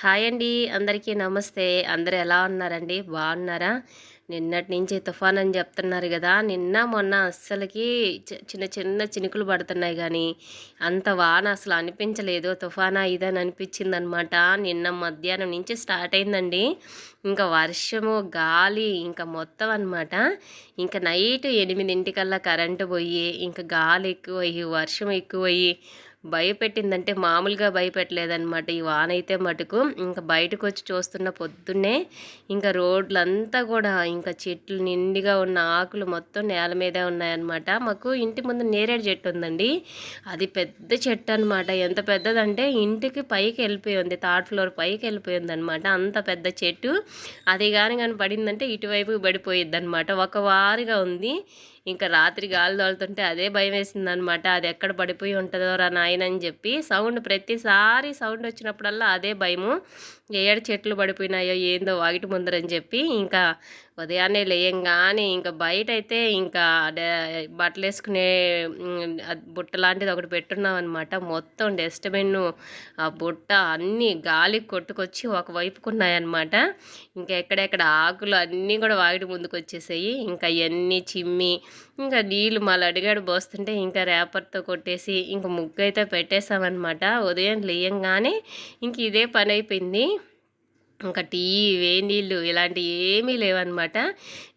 Hi అండి. అందరికీ నమస్తే. అందరు ఎలా ఉన్నారండి? బాగున్నారా? నిన్నటి నుంచి తుఫాన్ అని చెప్తున్నారు కదా. నిన్న మొన్న అస్సలకి చి- చిన్న చిన్న చినుకులు పడుతున్నాయి కానీ అంత వాన అసలు అనిపించలేదు. తుఫానా ఇదని అనిపించిందనమాట. నిన్న మధ్యాహ్నం నుంచి స్టార్ట్ అయిందండి. ఇంకా వర్షము గాలి ఇంకా మొత్తం అనమాట ఇంకా నైట్ ఎనిమిదింటికల్లా కరెంటు పోయి ఇంకా గాలి ఎక్కువయ్యి వర్షం ఎక్కువయ్యి భయపెట్టిందంటే మామూలుగా భయపెట్టలేదన్నమాట. ఈ వాన అయితే మటుకు ఇంకా బయటకు వచ్చి చూస్తున్న పొద్దున్నే ఇంకా రోడ్లంతా కూడా ఇంకా చెట్లు నిండిగా ఉన్న ఆకులు మొత్తం నేల మీదే ఉన్నాయన్నమాట. మాకు ఇంటి ముందు నేరేడు చెట్టు ఉందండి. అది పెద్ద చెట్టు అనమాట ఎంత పెద్దదంటే ఇంటికి పైకి వెళ్ళిపోయి ఉంది థర్డ్ ఫ్లోర్ పైకి వెళ్ళిపోయింది అనమాట అంత పెద్ద చెట్టు. అది కానీ కానీ పడిందంటే ఇటువైపు పడిపోయిద్ది అనమాట ఒక వారిగా ఉంది. ఇంకా రాత్రి గాలి తోలుతుంటే అదే భయం వేసిందనమాట అది ఎక్కడ పడిపోయి ఉంటుందో రా నాయన. అని చెప్పి సౌండ్ ప్రతిసారి సౌండ్ వచ్చినప్పుడల్లా అదే భయము. ఏడు చెట్లు పడిపోయినాయో ఏందో వాగిటి ముందరని చెప్పి ఇంకా ఉదయాన్నే లేయంగానే ఇంకా బయట అయితే ఇంకా డ- బట్టలు వేసుకునే బుట్ట లాంటిది ఒకటి పెట్టున్నాం అనమాట మొత్తం డస్ట్బిన్ ఆ బుట్ట అన్నీ గాలి కొట్టుకొచ్చి ఒకవైపుకున్నాయన్నమాట. ఇంకా ఎక్కడెక్కడ ఆకులు అన్నీ కూడా వాగిటి ముందుకు వచ్చేసాయి ఇంకా అవన్నీ చిమ్మి ఇంకా నీళ్ళు మళ్ళీ అడిగాడు పోస్తుంటే ఇంకా రేపర్తో కొట్టేసి ఇంకా ముగ్గు అయితే పెట్టేసామన్నమాట ఉదయం లేయంగానే ఇంక ఇదే పని అయిపోయింది ఇంకా టీ వే నీళ్ళు ఇలాంటివి ఏమీ లేవన్నమాట.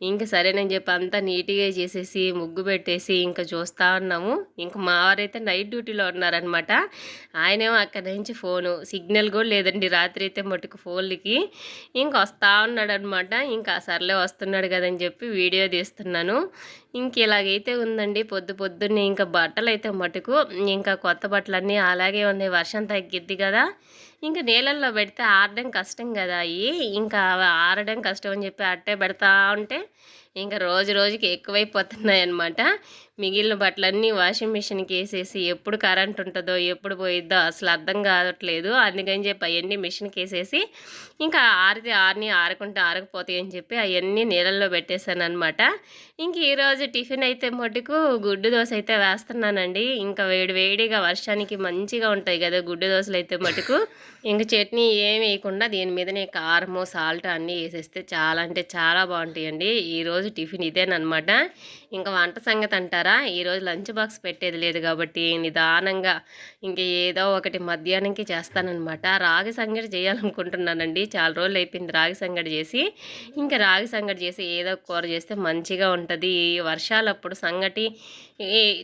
ఇంకా సరేనని చెప్పి అంతా నీట్గా చేసేసి ముగ్గు పెట్టేసి ఇంకా చూస్తూ ఉన్నాము. ఇంకా మా వారైతే నైట్ డ్యూటీలో ఉన్నారనమాట ఆయనేమో అక్కడి నుంచి ఫోను సిగ్నల్ కూడా లేదండి. రాత్రి అయితే మటుకు ఫోన్లకి. ఇంకా వస్తూ ఉన్నాడు అనమాట ఇంకా సర్లే వస్తున్నాడు కదని చెప్పి వీడియో తీస్తున్నాను. ఇంక ఇలాగైతే ఉందండి. పొద్దు పొద్దున్నే ఇంకా బట్టలు అయితే మటుకు ఇంకా కొత్త బట్టలన్నీ అలాగే ఉన్నాయి. వర్షం తగ్గిద్ది కదా. ఇంకా నీళ్ళల్లో పెడితే ఆరడం కష్టం కదా అవి ఇంకా ఆరడం కష్టం అని చెప్పి అట్టే పెడతా ఉంటే ఇంకా రోజు రోజుకి ఎక్కువైపోతున్నాయి అనమాట మిగిలిన బట్టలన్నీ వాషింగ్ మిషన్కి వేసేసి ఎప్పుడు కరెంట్ ఉంటుందో ఎప్పుడు పోయిద్దో అసలు అర్థం కావట్లేదు. అందుకని చెప్పి అవన్నీ మిషన్కి వేసేసి ఇంకా ఆరితే ఆరిని ఆరకుంటే ఆరకపోతాయి అని చెప్పి అవన్నీ నీళ్ళల్లో పెట్టేశాను అనమాట ఇంక ఈరోజు టిఫిన్ అయితే మటుకు గుడ్డు దోశ అయితే వేస్తున్నానండి. ఇంకా వేడి వేడిగా వర్షానికి మంచిగా ఉంటాయి కదా గుడ్డు దోశలు అయితే మటుకు. ఇంక చట్నీ ఏం వేయకుండా దీని మీదనే కారము సాల్ట్ అన్నీ వేసేస్తే చాలా అంటే చాలా బాగుంటాయండి. ఈరోజు టిఫిన్ ఇదేనమాట ఇంకా వంట సంగతి అంటారా? ఈరోజు లంచ్ బాక్స్ పెట్టేది లేదు కాబట్టి నిదానంగా ఇంక ఏదో ఒకటి మధ్యాహ్నంకి చేస్తానన్నమాట. రాగి సంగటి చేయాలనుకుంటున్నానండి. చాలా రోజులు అయిపోయింది రాగి సంగటి చేసి. ఇంకా రాగి సంగటి చేసి ఏదో కూర చేస్తే మంచిగా ఉంటుంది. ఈ వర్షాలప్పుడు సంగటి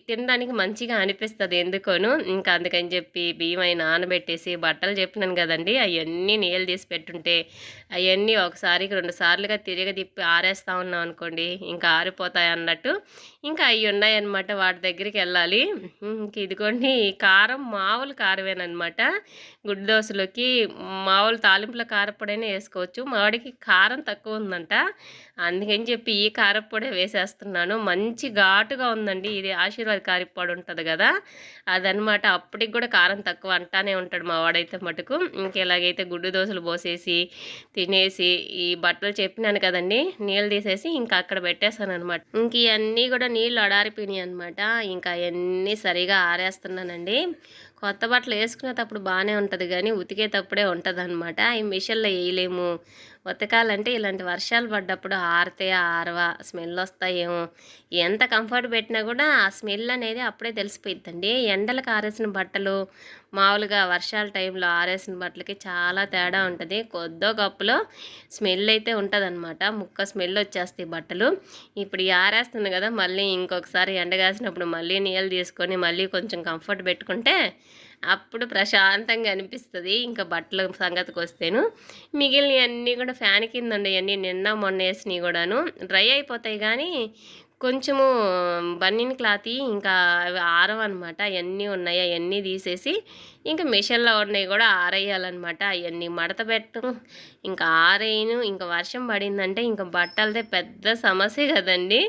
తినడానికి మంచిగా అనిపిస్తుంది ఎందుకోను. ఇంకా అందుకని చెప్పి బియ్యం నానబెట్టేసి బట్టలు చెప్పినాను కదండి. అవన్నీ నీళ్ళు తీసి పెట్టుంటే అవన్నీ ఒకసారికి రెండు సార్లుగా తిరిగి తిప్పి ఆరేస్తా ఉన్నాం అనుకోండి ఇంకా ఆరిపోతాయి అన్నట్టు. ఇంకా అవి ఉన్నాయన్నమాట వాటి దగ్గరికి వెళ్ళాలి. ఇంక ఇదిగోండి ఈ కారం మామూలు కారమేనమాట గుడ్డు దోశలోకి మామూలు తాలింపుల కారపొడైనా వేసుకోవచ్చు. మావాడికి కారం తక్కువ ఉందంట. అందుకని చెప్పి ఈ కారపొడే వేసేస్తున్నాను. మంచి ఘాటుగా ఉందండి. ఇది ఆశీర్వాద్ కారపొడి ఉంటుంది కదా. అదనమాట అప్పటికి కూడా కారం తక్కువ అంటానే ఉంటాడు మా వాడైతే మటుకు. ఇంకెలాగైతే గుడ్డు దోశలు పోసేసి తినేసి ఈ బట్టలు చెప్పినాను కదండి నీళ్ళు తీసేసి ఇంకా అక్కడ పెట్టేశాను అనమాట ఇంక ఇవన్నీ కూడా నీళ్ళు అడారిపోయినాయి అనమాట ఇంకా అవన్నీ సరిగా ఆరేస్తున్నానండి. కొత్త బట్టలు వేసుకునేటప్పుడు బాగానే ఉంటుంది కానీ ఉతికేటప్పుడే ఉంటుంది అనమాట ఈ మిషన్లో వేయలేము. ఉతకాలంటే ఇలాంటి వర్షాలు పడ్డప్పుడు ఆరితే ఆరవా స్మెల్ వస్తాయేమో. ఎంత కంఫర్ట్ పెట్టినా కూడా ఆ స్మెల్ అనేది అప్పుడే తెలిసిపోయిద్దండి. ఎండలకు ఆరేసిన బట్టలు మామూలుగా వర్షాల టైంలో ఆరేసిన బట్టలకి చాలా తేడా ఉంటుంది. కొద్దో గొప్పలో స్మెల్ అయితే ఉంటుందన్నమాట. ముక్క స్మెల్ వచ్చేస్తాయి బట్టలు. ఇప్పుడు ఆరేస్తుంది కదా మళ్ళీ ఇంకొకసారి ఎండగాసినప్పుడు మళ్ళీ నీళ్ళు తీసుకొని మళ్ళీ కొంచెం కంఫర్ట్ పెట్టుకుంటే అప్పుడు ప్రశాంతంగా అనిపిస్తుంది. ఇంకా బట్టల సంగతికి వస్తేను. మిగిలినవి అన్నీ కూడా ఫ్యాన్ కింద ఉండేవన్నీ నిన్న మొన్న వేసినవి కూడాను. డ్రై అయిపోతాయి కానీ కొంచెము బన్నీన్ క్లాత్ ఇంకా అవి ఆరవన్నమాట అవన్నీ ఉన్నాయి. అవన్నీ తీసేసి ఇంకా మిషన్లో ఉన్నాయి కూడా ఆరేయాలన్నమాట అవన్నీ మడత పెట్టు. ఇంకా ఆరేయను. ఇంకా వర్షం పడిందంటే ఇంకా బట్టలదే పెద్ద సమస్య కదండి.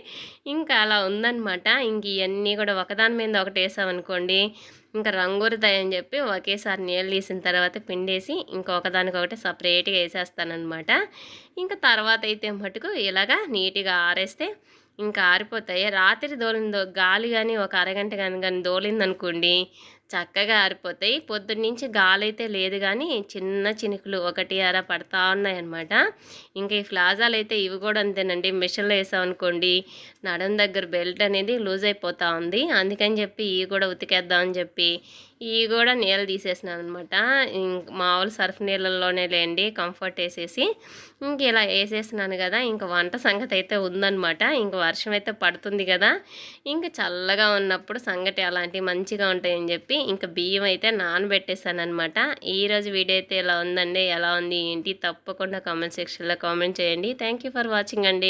ఇంకా అలా ఉందన్నమాట ఇంక ఇవన్నీ కూడా ఒకదాని మీద ఒకటి వేసామనుకోండి ఇంకా రంగురుతాయని చెప్పి ఒకేసారి నీళ్ళు తీసిన తర్వాత పిండేసి ఇంకొకదానికొకటి సపరేట్గా వేసేస్తానమాట ఇంకా తర్వాత అయితే మటుకు ఇలాగా నీట్గా ఆరేస్తే ఇంకా ఆరిపోతాయి. రాత్రి దోలిన గాలి కానీ ఒక అరగంట కానీ కానీ దోలిందనుకోండి చక్కగా ఆరిపోతాయి. పొద్దున్నుంచి గాలైతే లేదు కానీ చిన్న చినుకులు ఒకటి అర పడతా ఉన్నాయన్నమాట. ఇంకా ఈ ఫ్లాజాలు అయితే ఇవి కూడా అంతేనండి. మిషన్లో వేసామనుకోండి నడం దగ్గర బెల్ట్ అనేది లూజ్ అయిపోతూ ఉంది. అందుకని చెప్పి ఇవి కూడా ఉతికేద్దామని చెప్పి ఇవి కూడా నీళ్ళు తీసేసినాను అనమాట మామూలు సర్ఫ్ నీళ్ళల్లోనే లేండి. కంఫర్ట్ వేసేసి ఇంక ఇలా వేసేసినాను కదా ఇంక వంట సంగతి అయితే ఉందన్నమాట. ఇంక వర్షం అయితే పడుతుంది కదా ఇంకా చల్లగా ఉన్నప్పుడు సంగటి అలాంటివి మంచిగా ఉంటాయని చెప్పి ఇంకా బియ్యం అయితే నానబెట్టేసాను అనమాట ఈరోజు వీడియో అయితే ఎలా ఉందండి ఎలా ఉంది ఏంటి? తప్పకుండా కామెంట్ సెక్షన్లో కామెంట్ చేయండి. థ్యాంక్ ఫర్ వాచింగ్ అండి.